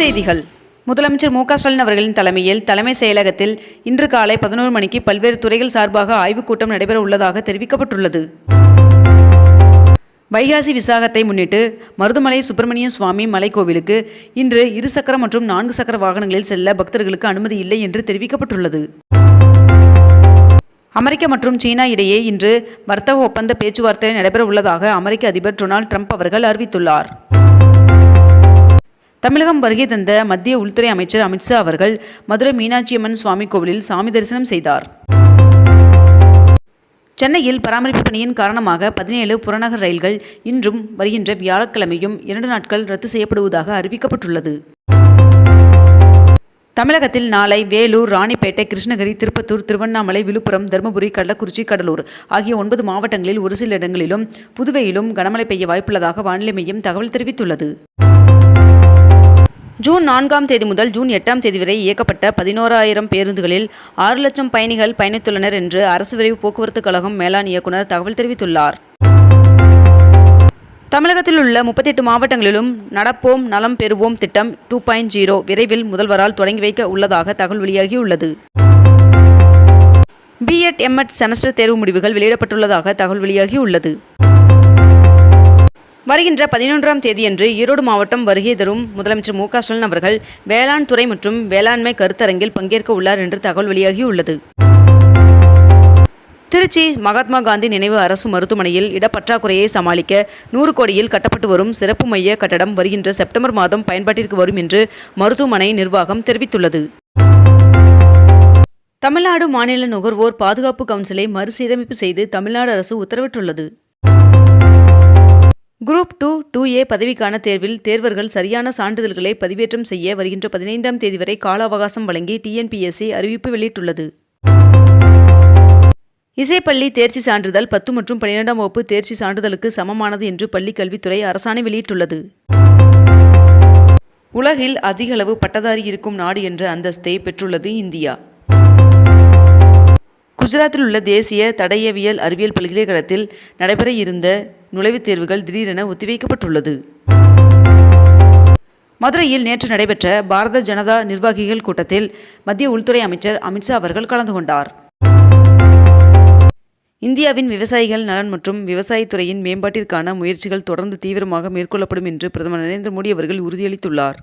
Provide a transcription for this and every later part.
செய்திகள். முதலமைச்சர் மு க ஸ்டாலின் அவர்களின் தலைமையில் தலைமை செயலகத்தில் இன்று காலை பதினோரு மணிக்கு பல்வேறு துறைகள் சார்பாக ஆய்வுக் கூட்டம் நடைபெற உள்ளதாக தெரிவிக்கப்பட்டுள்ளது. வைகாசி விசாகத்தை முன்னிட்டு மருதுமலை சுப்பிரமணிய சுவாமி மலைக்கோவிலுக்கு இன்று இருசக்கர மற்றும் நான்கு சக்கர வாகனங்களில் செல்ல பக்தர்களுக்கு அனுமதி இல்லை என்று தெரிவிக்கப்பட்டுள்ளது. அமெரிக்கா மற்றும் சீனா இடையே இன்று வர்த்தக ஒப்பந்த பேச்சுவார்த்தை நடைபெற உள்ளதாக அமெரிக்க அதிபர் டொனால்ட் ட்ரம்ப் அவர்கள் அறிவித்துள்ளார். தமிழகம் வருகை தந்த மத்திய உள்துறை அமைச்சர் அமித்ஷா அவர்கள் மதுரை மீனாட்சியம்மன் சுவாமி கோவிலில் சாமி தரிசனம் செய்தார். சென்னையில் பராமரிப்பு பணியின் காரணமாக பதினேழு புறநகர் ரயில்கள் இன்றும் வருகின்ற வியாழக்கிழமையும் இரண்டு நாட்கள் ரத்து செய்யப்படுவதாக அறிவிக்கப்பட்டுள்ளது. தமிழகத்தில் நாளை வேலூர் ராணிப்பேட்டை கிருஷ்ணகிரி திருப்பத்தூர் திருவண்ணாமலை விழுப்புரம் தருமபுரி கள்ளக்குறிச்சி கடலூர் ஆகிய ஒன்பது மாவட்டங்களில் ஒரு சில இடங்களிலும் புதுவையிலும் கனமழை பெய்ய வாய்ப்புள்ளதாக வானிலை மையம் தகவல் தெரிவித்துள்ளது. ஜூன் நான்காம் தேதி முதல் ஜூன் எட்டாம் தேதி வரை இயக்கப்பட்ட பதினோராயிரம் பேருந்துகளில் ஆறு லட்சம் பயணிகள் பயணித்துள்ளனர் என்று அரசு விரைவு போக்குவரத்து கழகம் மேலாண் இயக்குநர் தகவல் தெரிவித்துள்ளார். தமிழகத்தில் உள்ள முப்பத்தெட்டு மாவட்டங்களிலும் நடப்போம் நலம் பெறுவோம் திட்டம் டூ பாயிண்ட் ஜீரோ விரைவில் முதல்வரால் தொடங்கி வைக்க உள்ளதாக தகவல் வெளியாகியுள்ளது. பிஎட் எம்எட் செமஸ்டர் தேர்வு முடிவுகள் வெளியிடப்பட்டுள்ளதாக தகவல் வெளியாகியுள்ளது. வருகின்ற பதினொன்றாம் தேதியன்று ஈரோடு மாவட்டம் வருகை தரும் முதலமைச்சர் மு க ஸ்டாலின் அவர்கள் வேளாண் துறை மற்றும் வேளாண்மை கருத்தரங்கில் பங்கேற்க உள்ளார் என்று தகவல் வெளியாகியுள்ளது. திருச்சி மகாத்மா காந்தி நினைவு அரசு மருத்துவமனையில் இடப்பற்றாக்குறையை சமாளிக்க நூறு கோடியில் கட்டப்பட்டு வரும் சிறப்பு மைய கட்டடம் வருகின்ற செப்டம்பர் மாதம் பயன்பாட்டிற்கு வரும் என்று மருத்துவமனை நிர்வாகம் தெரிவித்துள்ளது. தமிழ்நாடு மாநில நுகர்வோர் பாதுகாப்பு கவுன்சிலை மறுசீரமைப்பு செய்து தமிழ்நாடு அரசு உத்தரவிட்டுள்ளது. குரூப் டூ டூ ஏ பதவிக்கான தேர்வில் தேர்வர்கள் சரியான சான்றிதழ்களை பதிவேற்றம் செய்ய வருகின்ற பதினைந்தாம் தேதி வரை கால அவகாசம் வழங்கி டிஎன்பிஎஸ்சி அறிவிப்பு வெளியிட்டுள்ளது. இசைப்பள்ளி தேர்ச்சி சான்றிதழ் பத்து மற்றும் பன்னிரெண்டாம் வகுப்பு தேர்ச்சி சான்றிதழுக்கு சமமானது என்று பள்ளிக் கல்வித்துறை அரசாணை வெளியிட்டுள்ளது. உலகில் அதிகளவு பட்டதாரி இருக்கும் நாடு என்ற அந்தஸ்தை பெற்றுள்ளது இந்தியா. குஜராத்தில் உள்ள தேசிய தடயவியல் அறிவியல் பல்கலைக்கழகத்தில் நடைபெற இருந்த நுழைவுத் தேர்வுகள் திடீரென ஒத்திவைக்கப்பட்டுள்ளது. மதுரையில் நேற்று நடைபெற்ற பாரத ஜனதா நிர்வாகிகள் கூட்டத்தில் மத்திய உள்துறை அமைச்சர் அமித்ஷா அவர்கள் கலந்து கொண்டார். இந்தியாவின் விவசாயிகள் நலன் மற்றும் விவசாயத்துறையின் மேம்பாட்டிற்கான முயற்சிகள் தொடர்ந்து தீவிரமாக மேற்கொள்ளப்படும் என்று பிரதமர் நரேந்திர மோடி அவர்கள் உறுதியளித்துள்ளார்.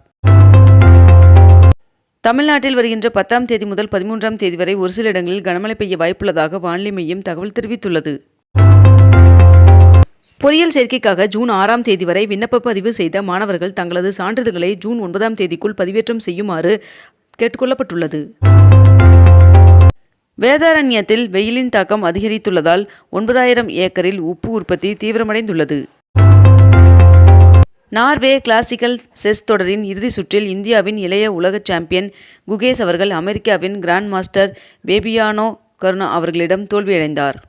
தமிழ்நாட்டில் வருகின்ற பத்தாம் தேதி முதல் பதிமூன்றாம் தேதி வரை ஒரு சில இடங்களில் கனமழை பெய்ய வாய்ப்புள்ளதாக வானிலை மையம் தகவல் தெரிவித்துள்ளது. பொறியியல் சேர்க்கைக்காக ஜூன் ஆறாம் தேதி வரை விண்ணப்ப பதிவு செய்த மாணவர்கள் தங்களது சான்றிதழ்களை ஜூன் ஒன்பதாம் தேதிக்குள் பதிவேற்றம் செய்யுமாறு கேட்டுக்கொள்ளப்பட்டுள்ளது. வேதாரண்யத்தில் வெயிலின் தாக்கம் அதிகரித்துள்ளதால் ஒன்பதாயிரம் ஏக்கரில் உப்பு உற்பத்தி தீவிரமடைந்துள்ளது. நார்வே கிளாசிக்கல் செஸ் தொடரின் இறுதிச் சுற்றில் இந்தியாவின் இளைய உலக சாம்பியன் குகேஷ் அவர்கள் அமெரிக்காவின் கிராண்ட் மாஸ்டர் பேபியானோ கருணா அவர்களிடம் தோல்வியடைந்தார்.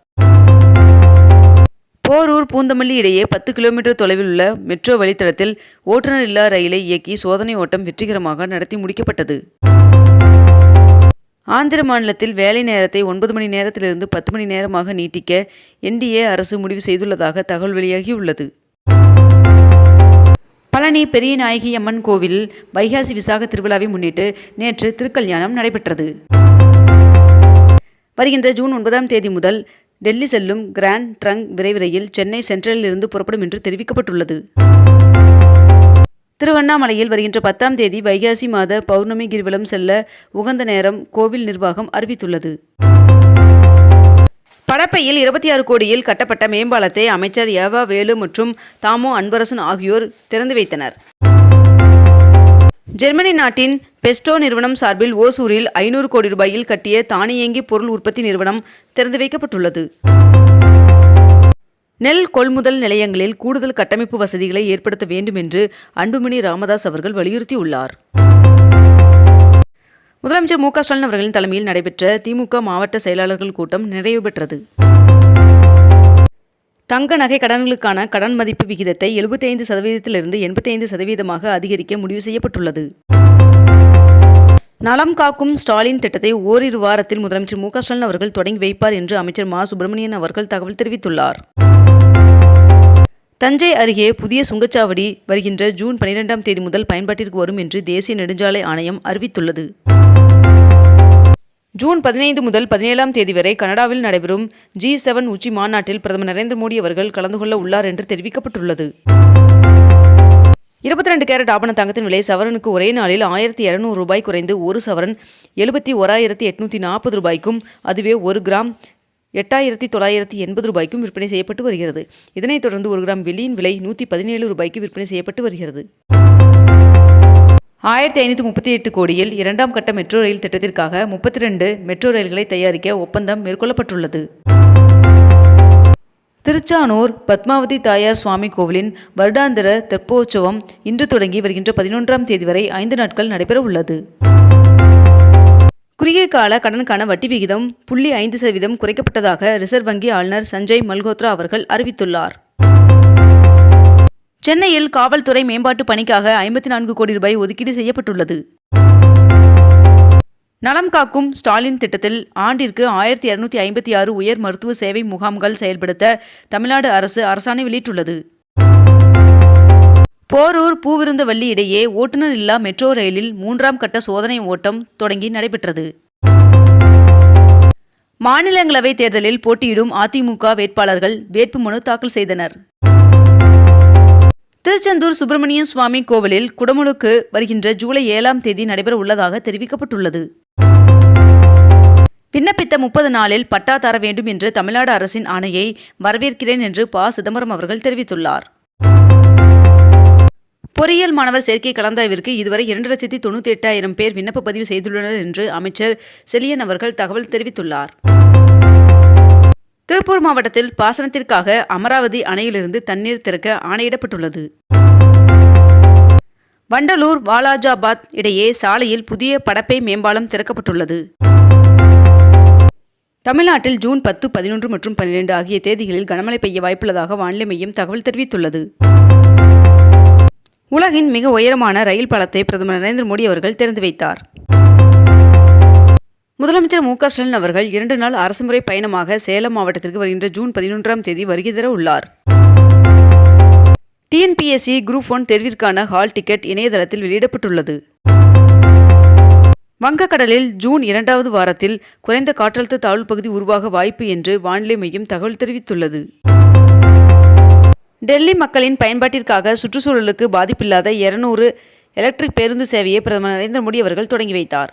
போரூர் பூந்தமல்லி இடையே பத்து கிலோமீட்டர் தொலைவில் உள்ள மெட்ரோ வழித்தடத்தில் ஓட்டுநர் இல்லா ரயிலை இயக்கி சோதனை ஓட்டம் வெற்றிகரமாக நடத்தி முடிக்கப்பட்டது. ஆந்திர மாநிலத்தில் வேலை நேரத்தை ஒன்பது மணி நேரத்திலிருந்து பத்து மணி நேரமாக நீட்டிக்க என்டிஏ அரசு முடிவு செய்துள்ளதாக தகவல் வெளியாகியுள்ளது. பழனி பெரிய நாயகி அம்மன் கோவிலில் வைகாசி விசாக திருவிழாவை முன்னிட்டு நேற்று திருக்கல்யாணம் நடைபெற்றது. வருகின்ற ஜூன் ஒன்பதாம் தேதி முதல் டெல்லி செல்லும் கிராண்ட் ட்ரங்க் விரைவு ரயில் சென்னை சென்ட்ரலிலிருந்து புறப்படும் என்று தெரிவிக்கப்பட்டுள்ளது. திருவண்ணாமலையில் வருகின்ற பத்தாம் தேதி வைகாசி மாத பௌர்ணமி கிரிவலம் செல்ல உகந்த நேரம் கோவில் நிர்வாகம் அறிவித்துள்ளது. படப்பையில் இருபத்தி ஆறு கோடியில் கட்டப்பட்ட மேம்பாலத்தை அமைச்சர் ஏவா வேலு மற்றும் தாமோ அன்பரசன் ஆகியோர் திறந்து வைத்தனர். ஜெர்மனி நாட்டின் பெஸ்டோ நிறுவனம் சார்பில் ஓசூரில் ஐநூறு கோடி ரூபாயில் கட்டிய தானியங்கி பொருள் உற்பத்தி நிறுவனம் திறந்து வைக்கப்பட்டுள்ளது. நெல் கொள்முதல் நிலையங்களில் கூடுதல் கட்டமைப்பு வசதிகளை ஏற்படுத்த வேண்டும் என்று அன்புமணி ராமதாஸ் அவர்கள் வலியுறுத்தியுள்ளார். முதலமைச்சர் மு க ஸ்டாலின் அவர்களின் தலைமையில் நடைபெற்ற திமுக மாவட்ட செயலாளர்கள் கூட்டம் நிறைவு பெற்றது. தங்க நகை கடன்களுக்கான கடன் மதிப்பு விகிதத்தை எழுபத்தைந்து சதவீதத்திலிருந்து எண்பத்தைந்து சதவீதமாக அதிகரிக்க முடிவு செய்யப்பட்டுள்ளது. நலம் காக்கும் ஸ்டாலின் திட்டத்தை ஓரிரு வாரத்தில் முதலமைச்சர் மு ஸ்டாலின் அவர்கள் தொடங்கி வைப்பார் என்று அமைச்சர் மா சுப்பிரமணியன் அவர்கள் தகவல் தெரிவித்துள்ளார். தஞ்சை அருகே புதிய சுங்கச்சாவடி வருகின்ற ஜூன் பனிரெண்டாம் தேதி முதல் பயன்பாட்டிற்கு வரும் என்று தேசிய நெடுஞ்சாலை ஆணையம் அறிவித்துள்ளது. ஜூன் பதினைந்து முதல் பதினேழாம் தேதி வரை கனடாவில் நடைபெறும் ஜி செவன் உச்சி மாநாட்டில் பிரதமர் நரேந்திர மோடி அவர்கள் கலந்து கொள்ள உள்ளார் என்று தெரிவிக்கப்பட்டுள்ளது. இருபத்தி ரெண்டு கேரட் ஆபண தங்கத்தின் விலை சவரனுக்கு ஒரே நாளில் ஆயிரத்தி இரநூறு ரூபாய் குறைந்து ஒரு சவரன் எழுபத்தி ஓராயிரத்தி எட்நூற்றி நாற்பது ரூபாய்க்கும் அதுவே ஒரு கிராம் எட்டாயிரத்தி தொள்ளாயிரத்தி எண்பது ரூபாய்க்கும் விற்பனை செய்யப்பட்டு வருகிறது. இதனைத் தொடர்ந்து ஒரு கிராம் வெள்ளியின் விலை நூற்றி பதினேழு ரூபாய்க்கு விற்பனை செய்யப்பட்டு வருகிறது. ஆயிரத்தி ஐநூற்றி முப்பத்தி எட்டு கோடியில் இரண்டாம் கட்ட மெட்ரோ ரயில் திட்டத்திற்காக முப்பத்தி ரெண்டு மெட்ரோ ரயில்களை தயாரிக்க ஒப்பந்தம் மேற்கொள்ளப்பட்டுள்ளது. திருச்சானூர் பத்மாவதி தாயார் சுவாமி கோவிலின் வருடாந்திர தெப்போற்சவம் இன்று தொடங்கி வருகின்ற பதினொன்றாம் தேதி வரை ஐந்து நாட்கள் நடைபெற உள்ளது. குறுகிய கால கடனுக்கான வட்டி விகிதம் புள்ளி ஐந்து சதவீதம் குறைக்கப்பட்டதாக ரிசர்வ் வங்கி ஆளுநர் சஞ்சய் மல்கோத்ரா அவர்கள் அறிவித்துள்ளார். சென்னையில் காவல்துறை மேம்பாட்டு பணிக்காக ஐம்பத்தி நான்கு கோடி ரூபாய் ஒதுக்கீடு செய்யப்பட்டுள்ளது. நலம் காக்கும் ஸ்டாலின் திட்டத்தில் ஆண்டிற்கு ஆயிரத்தி இருநூத்தி ஐம்பத்தி ஆறு உயர் மருத்துவ சேவை முகாம்கள் செயல்படுத்த தமிழ்நாடு அரசு அரசாணை வெளியிட்டுள்ளது. போரூர் பூவிருந்தவல்லி இடையே ஓட்டுநர் இல்லா மெட்ரோ ரயிலில் மூன்றாம் கட்ட சோதனை ஓட்டம் தொடங்கி நடைபெற்றது. மாநிலங்களவை தேர்தலில் போட்டியிடும் அதிமுக வேட்பாளர்கள் வேட்புமனு தாக்கல் செய்தனர். திருச்செந்தூர் சுப்பிரமணிய சுவாமி கோவிலில் குடமுழுக்கு வருகின்ற ஜூலை ஏழாம் தேதி நடைபெற உள்ளதாக தெரிவிக்கப்பட்டுள்ளது. விண்ணப்பித்த முப்பது நாளில் பட்டா தர வேண்டும் என்று தமிழ்நாடு அரசின் ஆணையை வரவேற்கிறேன் என்று ப. சிதம்பரம் அவர்கள் தெரிவித்துள்ளார். பொறியியல் மாணவர் சேர்க்கை கலந்தாய்விற்கு இதுவரை இரண்டு லட்சத்தி தொண்ணூற்றி எட்டாயிரம் பேர் விண்ணப்ப பதிவு செய்துள்ளனர் என்று அமைச்சர் செலியன் அவர்கள் தகவல் தெரிவித்துள்ளார். திருப்பூர் மாவட்டத்தில் பாசனத்திற்காக அமராவதி அணையிலிருந்து தண்ணீர் திறக்க ஆணையிடப்பட்டுள்ளது. வண்டலூர் வாலாஜாபாத் இடையே சாலையில் புதிய படப்பை மேம்பாலம் திறக்கப்பட்டுள்ளது. தமிழ்நாட்டில் ஜூன் பத்து பதினொன்று மற்றும் பன்னிரண்டு ஆகிய தேதிகளில் கனமழை பெய்ய வாய்ப்புள்ளதாக வானிலை மையம் தகவல் தெரிவித்துள்ளது. உலகின் மிக உயரமான ரயில் பாலத்தை பிரதமர் நரேந்திர மோடி அவர்கள் திறந்து வைத்தார். முதலமைச்சர் மு க ஸ்டாலின் அவர்கள் இரண்டு நாள் அரசுமுறை பயணமாக சேலம் மாவட்டத்திற்கு வருகின்ற ஜூன் பதினொன்றாம் தேதி வருகை தர உள்ளார். டிஎன்பிஎஸ்சி குரூப் ஒன் தேர்விற்கான ஹால் டிக்கெட் இணையதளத்தில் வெளியிடப்பட்டுள்ளது. வங்கக்கடலில் ஜூன் இரண்டாவது வாரத்தில் குறைந்த காற்றழுத்த தாழ்வு பகுதி உருவாக வாய்ப்பு என்று வானிலை மையம் தகவல் தெரிவித்துள்ளது. டெல்லி மக்களின் பயன்பாட்டிற்காக சுற்றுச்சூழலுக்கு பாதிப்பில்லாத இருநூறு எலக்ட்ரிக் பேருந்து சேவையை பிரதமர் நரேந்திர மோடி அவர்கள் தொடங்கி வைத்தார்.